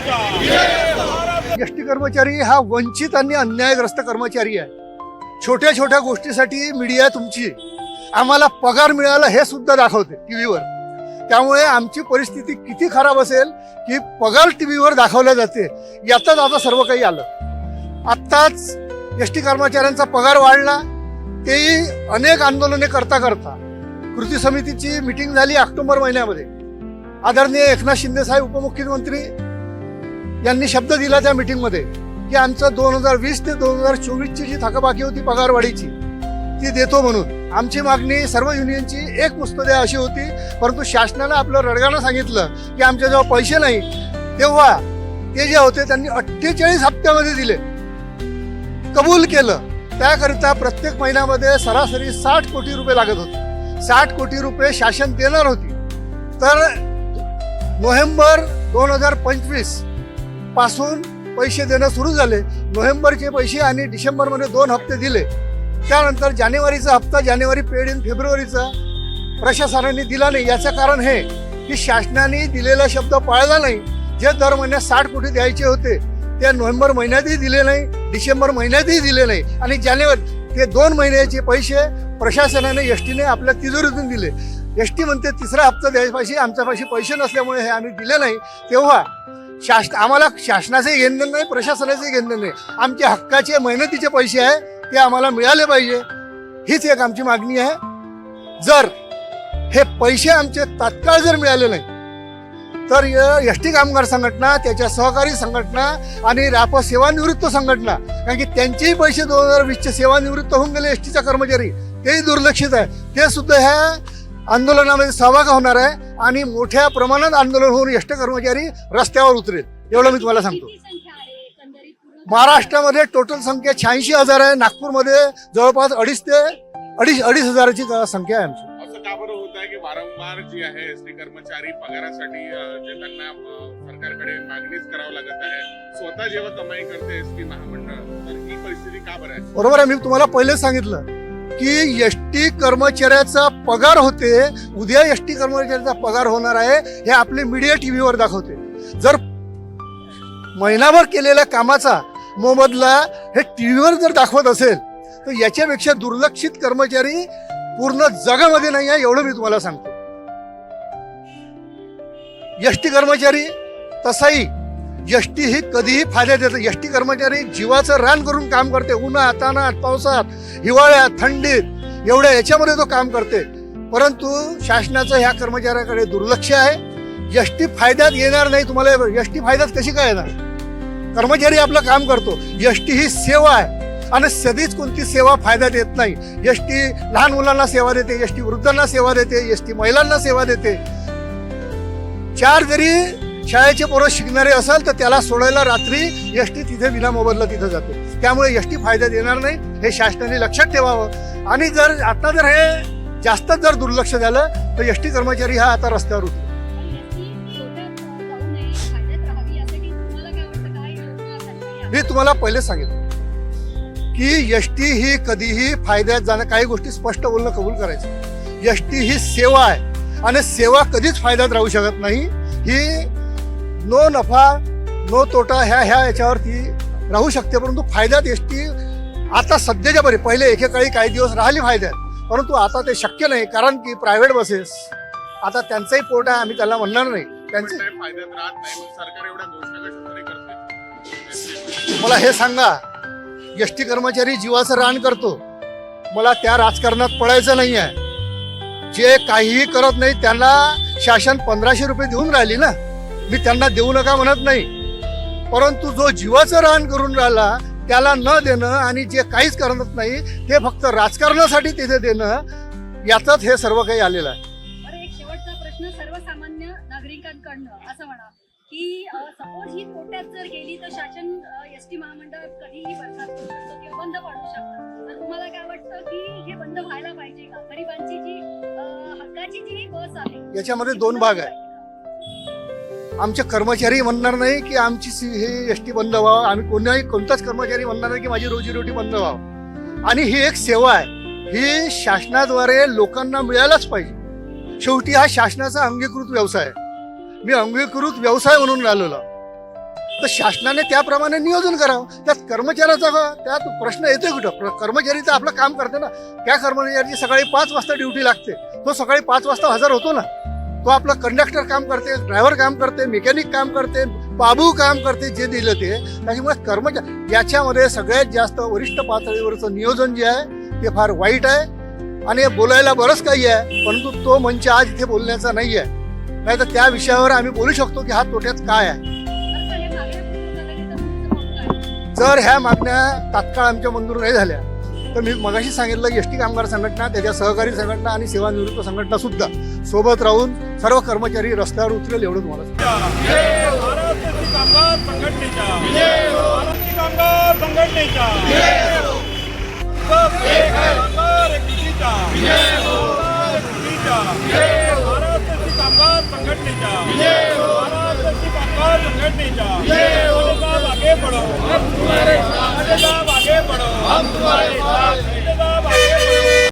कामगार S T कर्मचारी हा वंचित आणि अन्यायग्रस्त कर्मचारी आहे. छोट्या छोट्या गोष्टीसाठी मीडिया तुमची. आम्हाला पगार मिळाला हे सुद्धा दाखवते टीव्हीवर. त्यामुळे आमची परिस्थिती किती खराब असेल की पगार टीव्हीवर दाखवल्या जाते यातच आता सर्व काही आलं. आत्ताच एस टी कर्मचाऱ्यांचा पगार वाढला तेही अनेक आंदोलने करता करता. कृती समितीची मिटिंग झाली ऑक्टोबर महिन्यामध्ये. आदरणीय एकनाथ शिंदे साहेब उपमुख्यमंत्री यांनी शब्द दिला त्या मीटिंगमध्ये की आमचं दोन हजार वीस ते दोन हजार चोवीसची जी थकबाकी होती पगारवाढीची ती देतो म्हणून. आमची मागणी सर्व युनियनची एक मुस्तद्या अशी होती परंतु शासनानं आपलं रडगाणं सांगितलं की आमच्याजवळ पैसे नाही. तेव्हा ते जे होते त्यांनी अठ्ठेचाळीस हप्त्यामध्ये दिले. कबूल केलं. त्याकरिता प्रत्येक महिन्यामध्ये सरासरी साठ कोटी रुपये लागत होते. साठ कोटी रुपये शासन देणार होती. तर नोव्हेंबर दोन हजार पंचवीस पासून पैसे देणं सुरू झाले. नोव्हेंबरचे पैसे आणि डिसेंबरमध्ये दोन हप्ते दिले. त्यानंतर जानेवारीचा हप्ता जानेवारी पेड इन फेब्रुवारीचा प्रशासनाने दिला नाही. याचं कारण हे की शासनाने दिलेला शब्द पाळला नाही. जे दर महिन्यात साठ कोटी द्यायचे होते ते नोव्हेंबर महिन्यातही दिले नाही डिसेंबर महिन्यातही दिले नाही. आणि जानेवारी ते दोन महिन्याचे पैसे प्रशासनाने एस टीने आपल्या तिजोरीतून दिले. एस टी म्हणते तिसरा हप्ता द्यायपाशी आमच्यापाशी पैसे नसल्यामुळे हे आम्ही दिले नाही. तेव्हा शासन आम्हाला शासनाचे घेणं नाही प्रशासनाचे घेणं नाही. आमच्या हक्काचे मेहनतीचे पैसे आहे ते आम्हाला मिळाले पाहिजे. हीच एक आमची मागणी आहे. जर हे पैसे आमचे तात्काळ जर मिळाले नाही तर एस टी कामगार संघटना त्याच्या सहकारी संघटना आणि राप सेवानिवृत्त संघटना कारण की त्यांचेही पैसे दोन हजार वीसचे सेवानिवृत्त होऊन गेले एस टीचा कर्मचारी. तेही दुर्लक्षित आहे. ते सुद्धा ह्या आंदोलनामध्ये सहभाग होणार आहे. आणि मोठ्या प्रमाणात आंदोलन होऊन एस टी कर्मचारी रस्त्यावर उतरेल एवढं मी तुम्हाला सांगतो. महाराष्ट्रामध्ये टोटल संख्या शहाऐंशी हजार आहे नागपूरमध्ये जवळपास अडीच ते अडीच अडीच हजाराची संख्या आहे आमची. असं का बरं होत आहे की वारंवार जी आहे एसटी कर्मचारी पगारासाठी जे त्यांना सरकारकडे मागणीच करावं लागत आहे स्वतः जेव्हा कमाई करते एसटी महामंडळ तर ही परिस्थिती का बरं आहे? बरोबर आहे मी तुम्हाला पहिलेच सांगितलं. की एस टी कर्मचाऱ्याचा पगार होते उद्या एस टी कर्मचाऱ्याचा पगार होणार आहे हे आपले मीडिया टी व्हीवर दाखवते. जर महिनाभर केलेल्या कामाचा मोबदला हे टी व्हीवर जर दाखवत असेल तर याच्यापेक्षा दुर्लक्षित कर्मचारी पूर्ण जगामध्ये नाही आहे एवढं मी तुम्हाला सांगतो. एस टी कर्मचारी तसाही यष्टी ही कधीही फायद्यात येतं यष्टी कर्मचारी जीवाचं रान करून काम करते. उन्हात तानात पावसात हिवाळ्यात थंडीत एवढ्या याच्यामध्ये तो काम करते. परंतु शासनाचं ह्या कर्मचाऱ्याकडे दुर्लक्ष आहे. यष्टी फायद्यात येणार नाही तुम्हाला. यष्टी टी फायद्यात कशी काय येणार? कर्मचारी आपलं काम करतो. यष्टी ही सेवा आहे. आणि कधीच कोणती सेवा फायद्यात येत नाही. एस टी लहान मुलांना सेवा देते एस टी वृद्धांना सेवा देते एस टी महिलांना सेवा देते. चार जरी शाळेचे पोरं शिकणारे असेल तर त्याला सोडायला रात्री एस टी तिथे विना मोबदला तिथे जाते. त्यामुळे एस टी फायद्यात येणार नाही हे शासनाने लक्षात ठेवावं. आणि जर आता जर हे जास्त जर दुर्लक्ष झालं तर एस टी कर्मचारी हा आता रस्त्यावर उतरेल मी तुम्हाला पहिले सांगितलं की एस टी ही कधीही फायद्यात जाणं काही गोष्टी स्पष्ट बोलणं कबूल करायचं. एस टी ही सेवा आहे आणि सेवा कधीच फायद्यात राहू शकत नाही. ही नो नफा नो तोटा ह्या ह्या याच्यावर ती राहू शकते. परंतु फायद्यात एस टी आता सध्याच्या बरे पहिले एकेकाळी काही दिवस राहिली फायद्यात. परंतु आता ते शक्य नाही कारण की प्रायव्हेट बसेस आता त्यांचाही पोट आहे आम्ही त्याला म्हणणार नाही. त्यांचे मला हे सांगा एस टी कर्मचारी जीवाचं रान करतो. मला त्या राजकारणात पडायचं नाही आहे जे काहीही करत नाही त्यांना शासन पंधराशे रुपये देऊन राहिली ना. मी त्यांना देऊ नका म्हणत नाही. परंतु जो जीवाचं रान करून राहिला त्याला न देणं आणि जे काहीच करत नाही ते फक्त राजकारणासाठी तिथे देणं यातच हे सर्व काही आलेलं आहे. बरं एक शेवटचा प्रश्न सर्वसामान्य नागरिकांकडनं असं म्हणा की सपोज ही तोट्यात जर गेली तर शासन एस टी महामंडळ कधीही बरखास्त करू शकतो किंवा बंद पाडू शकतं. तर तुम्हाला काय वाटतं की हे बंद व्हायला पाहिजे का? गरिबांची जी अं, हक्काची जी ही बस आहे याच्यामध्ये दोन भाग आहे. आमचे कर्मचारी म्हणणार नाही की आमची सी- हे एस टी बंद व्हावं आम्ही कोणाही कोणताच कर्मचारी म्हणणार नाही की माझी रोजीरोटी बंद व्हावं आणि ही एक सेवा आहे. ही शासनाद्वारे लोकांना मिळायलाच पाहिजे. शेवटी हा शासनाचा अंगीकृत व्यवसाय आहे. मी अंगीकृत व्यवसाय म्हणून राहिलेलो. तर शासनाने त्याप्रमाणे नियोजन करावं. त्यात कर्मचाऱ्याचा का- त्यात प्रश्न येतोय कुठं? कर्मचारी तर आपलं काम करते ना. त्या कर्मचाऱ्याची सकाळी पाच वाजता ड्युटी लागते. तो सकाळी पाच वाजता हजर होतो ना. तो आपलं कंडक्टर काम करते ड्रायव्हर काम करते मेकॅनिक काम करते बाबू काम करते जे दिलं ते. त्याच्यामुळे कर्मचारी याच्यामध्ये सगळ्यात जास्त वरिष्ठ पातळीवरचं नियोजन जे आहे ते फार वाईट आहे. आणि हे बोलायला बरंच काही आहे परंतु तो मंच आज इथे बोलण्याचा नाही आहे नाही तर त्या विषयावर आम्ही बोलू शकतो की हा तोट्यात काय आहे. जर? ह्या मागण्या तात्काळ आमच्या मंजूर नाही झाल्या तर मी मगाशी सांगितलं की एस टी कामगार संघटना त्याच्या सहकारी संघटना आणि सेवानिवृत्त संघटना सुद्धा सोबत राहून सर्व कर्मचारी रस्त्यावर उतरेल एवढं तुम्हाला आगे बढ़ो। हम तुम्हारे साथ आगे बढ़ो। हम तुम्हारे साथ।